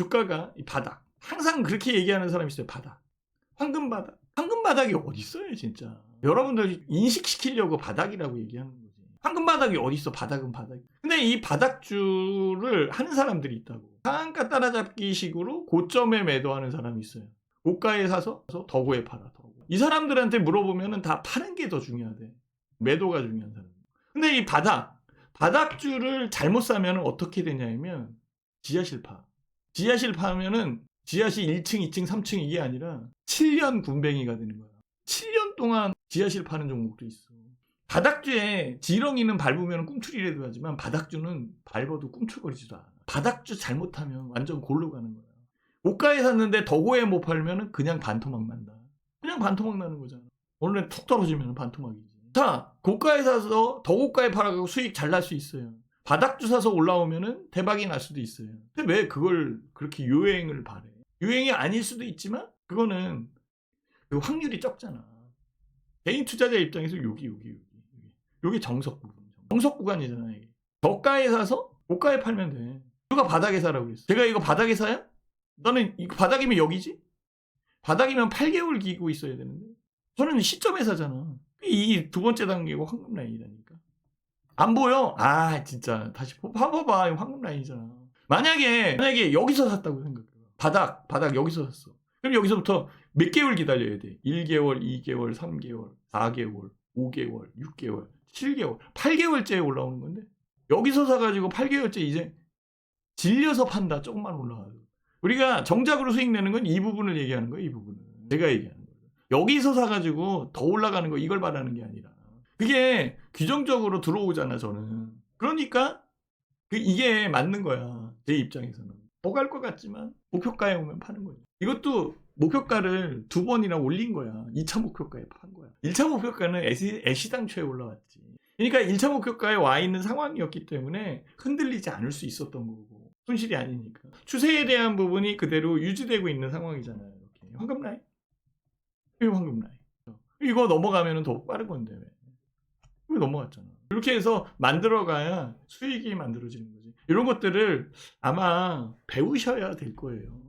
주가가 이 바닥. 항상 그렇게 얘기하는 사람이 있어요. 바닥. 황금 바닥. 황금 바닥이 어디 있어요, 진짜. 여러분들 인식시키려고 바닥이라고 얘기하는 거지. 황금 바닥이 어디 있어? 바닥은 바닥. 근데 이 바닥주를 하는 사람들이 있다고. 상한가 따라잡기 식으로 고점에 매도하는 사람이 있어요. 고가에 사서 더고에 팔아. 더고. 이 사람들한테 물어보면은 다 파는 게 더 중요하대. 매도가 중요한 사람. 근데 이 바닥, 바닥주를 잘못 사면 어떻게 되냐면 지하실 파. 지하실 파면은 지하실 1층, 2층, 3층 이게 아니라 7년 군뱅이가 되는 거야. 7년 동안 지하실 파는 종목도 있어. 바닥주에 지렁이는 밟으면 꿈틀이라도 하지만 바닥주는 밟아도 꿈틀거리지도 않아. 바닥주 잘못하면 완전 골로 가는 거야. 고가에 샀는데 더고에 못 팔면 그냥 반토막 난다. 그냥 반토막 나는 거잖아. 원래 툭 떨어지면 반토막이지. 자, 고가에 사서 더 고가에 팔아가고 수익 잘 날 수 있어요. 바닥 주 사서 올라오면은 대박이 날 수도 있어요. 근데 왜 그걸 그렇게 유행을 바래? 유행이 아닐 수도 있지만 그거는 그 확률이 적잖아. 개인 투자자 입장에서 여기 여기 여기 여기 정석 부분. 정석 구간이잖아 이게. 저가에 사서 고가에 팔면 돼. 누가 바닥에 사라고 그랬어? 제가 이거 바닥에 사야? 너는 이거 바닥이면 여기지? 바닥이면 8개월 기고 있어야 되는데 저는 시점에 사잖아. 이 두 번째 단계고 황금 라인이라니까. 안 보여? 아 진짜 다시 봐- 봐봐봐 황금 라인이잖아. 만약에 만약에 여기서 샀다고 생각해. 바닥 바닥 여기서 샀어. 그럼 여기서부터 몇 개월 기다려야 돼? 1개월, 2개월, 3개월, 4개월, 5개월, 6개월, 7개월, 8개월째에 올라오는 건데 여기서 사가지고 8개월째 이제 질려서 판다 조금만 올라가도 우리가 정작으로 수익 내는 건 이 부분을 얘기하는 거예요 이 부분을 내가 얘기하는 거예요 여기서 사가지고 더 올라가는 거 이걸 말하는 게 아니라 그게 규정적으로 들어오잖아 저는. 그러니까 그 이게 맞는 거야 제 입장에서는. 더갈것 같지만 목표가에 오면 파는 거죠 이것도 목표가를 두 번이나 올린 거야. 2차 목표가에 판 거야. 1차 목표가는 애시, 애시당초에 올라왔지. 그러니까 1차 목표가에 와 있는 상황이었기 때문에 흔들리지 않을 수 있었던 거고 손실이 아니니까. 추세에 대한 부분이 그대로 유지되고 있는 상황이잖아요 이렇게. 황금 라인? 이 황금 라인. 이거 넘어가면 더 빠른 건데 왜왜 넘어갔잖아. 이렇게 해서 만들어가야 수익이 만들어지는 거지. 이런 것들을 아마 배우셔야 될 거예요